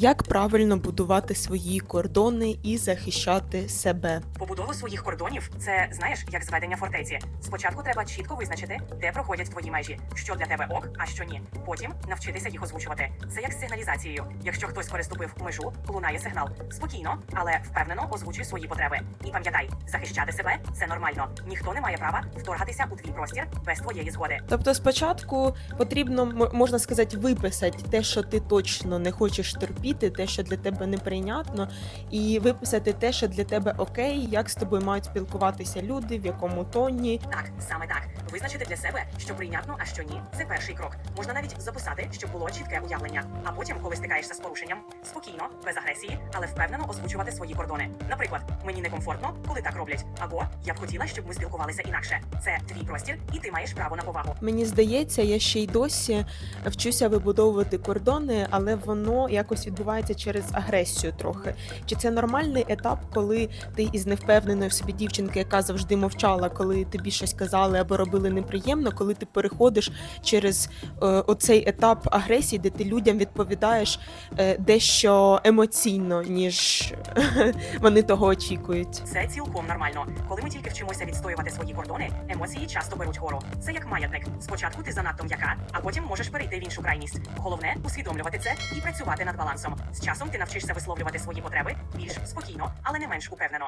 Як правильно будувати свої кордони і захищати себе? Побудова своїх кордонів це знаєш як зведення фортеці. Спочатку треба чітко визначити, де проходять твої межі, що для тебе ок, а що ні. Потім навчитися їх озвучувати. Це як з сигналізацією. Якщо хтось переступив межу, лунає сигнал. Спокійно, але впевнено озвучуй свої потреби. І пам'ятай, захищати себе це нормально. Ніхто не має права вторгатися у твій простір без твоєї згоди. Тобто, спочатку потрібно можна сказати виписати те, що ти точно не хочеш терпіти, те, що для тебе неприйнятно, і виписати те, що для тебе окей, як з тобою мають спілкуватися люди, в якому тоні. Так, саме так. Визначити для себе, що прийнятно, а що ні. Це перший крок. Можна навіть записати, щоб було чітке уявлення. А потім, коли стикаєшся з порушенням, спокійно, без агресії, але впевнено озвучувати свої кордони. Наприклад, мені некомфортно, коли так роблять. Або я б хотіла, щоб ми спілкувалися інакше. Це твій простір, і ти маєш право на повагу. Мені здається, я ще й досі вчуся вибудовувати кордони, але воно якось відбувається через агресію трохи. Чи це нормальний етап, коли ти із невпевненої в собі дівчинки, яка завжди мовчала, коли тобі щось казали або робили неприємно, коли ти переходиш через е, оцей етап агресії, де ти людям відповідаєш е, дещо емоційно, ніж вони того очікують? Це цілком нормально. Коли ми тільки вчимося відстоювати свої кордони, емоції часто беруть гору. Це як маятник. Спочатку ти занадто м'яка, а потім можеш перейти в іншу крайність. Головне усвідомлювати це і працювати над балансом. З часом ти навчишся висловлювати свої потреби більш спокійно, але не менш упевнено.